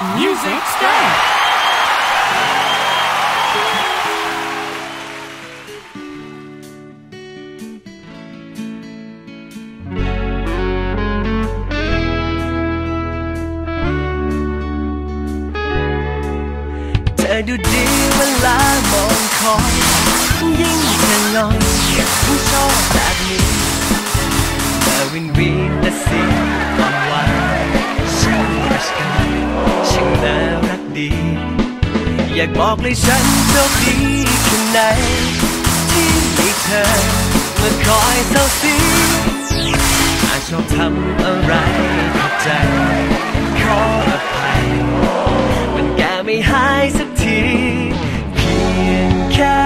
Music Start เธอดูดีเวลามองคอยยิ่ อยากบอกเลยฉันโชคดีแค่ไหน ที่มีเธอมาคอยเศร้าซีอาจชอบทำอะไรผิดใจ ขออภัยมันแก้ไม่หายสักที เพียงแค่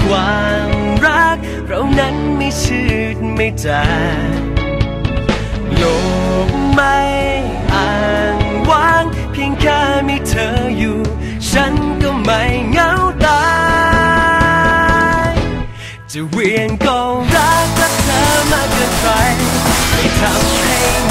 ความรัก เรานั้นไม่ชืดไม่จาง จะเวียงก็รักรักเธอมากเกินไปไม่ทำให้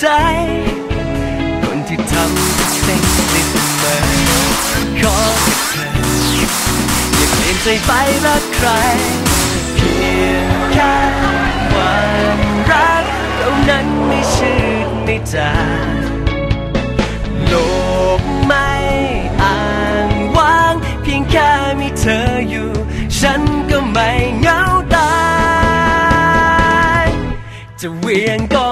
ใจ คนที่ทำทุกสิ่งได้เสมอขอแค่เธอ อย่าเปลี่ยนใจไปรักใคร เพียงแค่ความรักเรานั้นไม่ชืดไม่จางโลกไม่อ่างว่าง เพียงแค่มีเธออยู่ ฉันก็ไม่เหงาตาย จะเวียงก็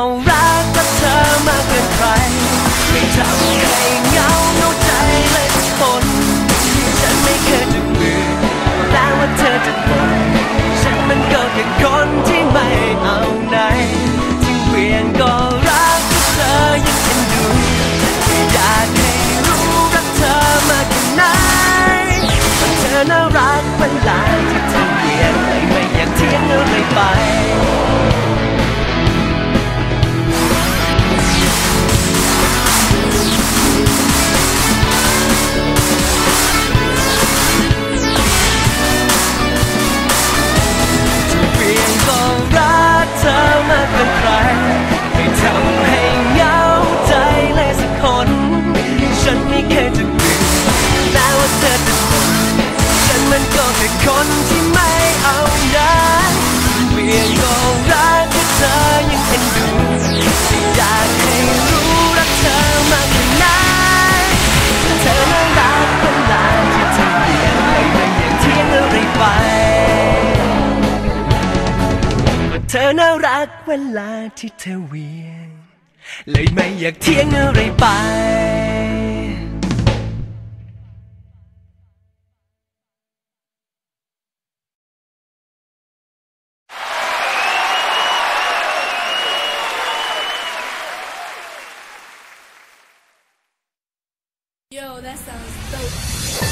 ไม่ คนที่ไม่เอาไหนเพียงก็รักที่เธอยังเอ็นดูที่อยากให้รู้รักเธอมากแค่ไหนเธอน่ารักเวลาที่เธอเปลี่ยนไม่ไม่อยากเที่ยงอะไรไปเธอน่ารักเวลาที่เธอเวียนเลยไม่อยากเที่ยงอะไรไป dress. I dope.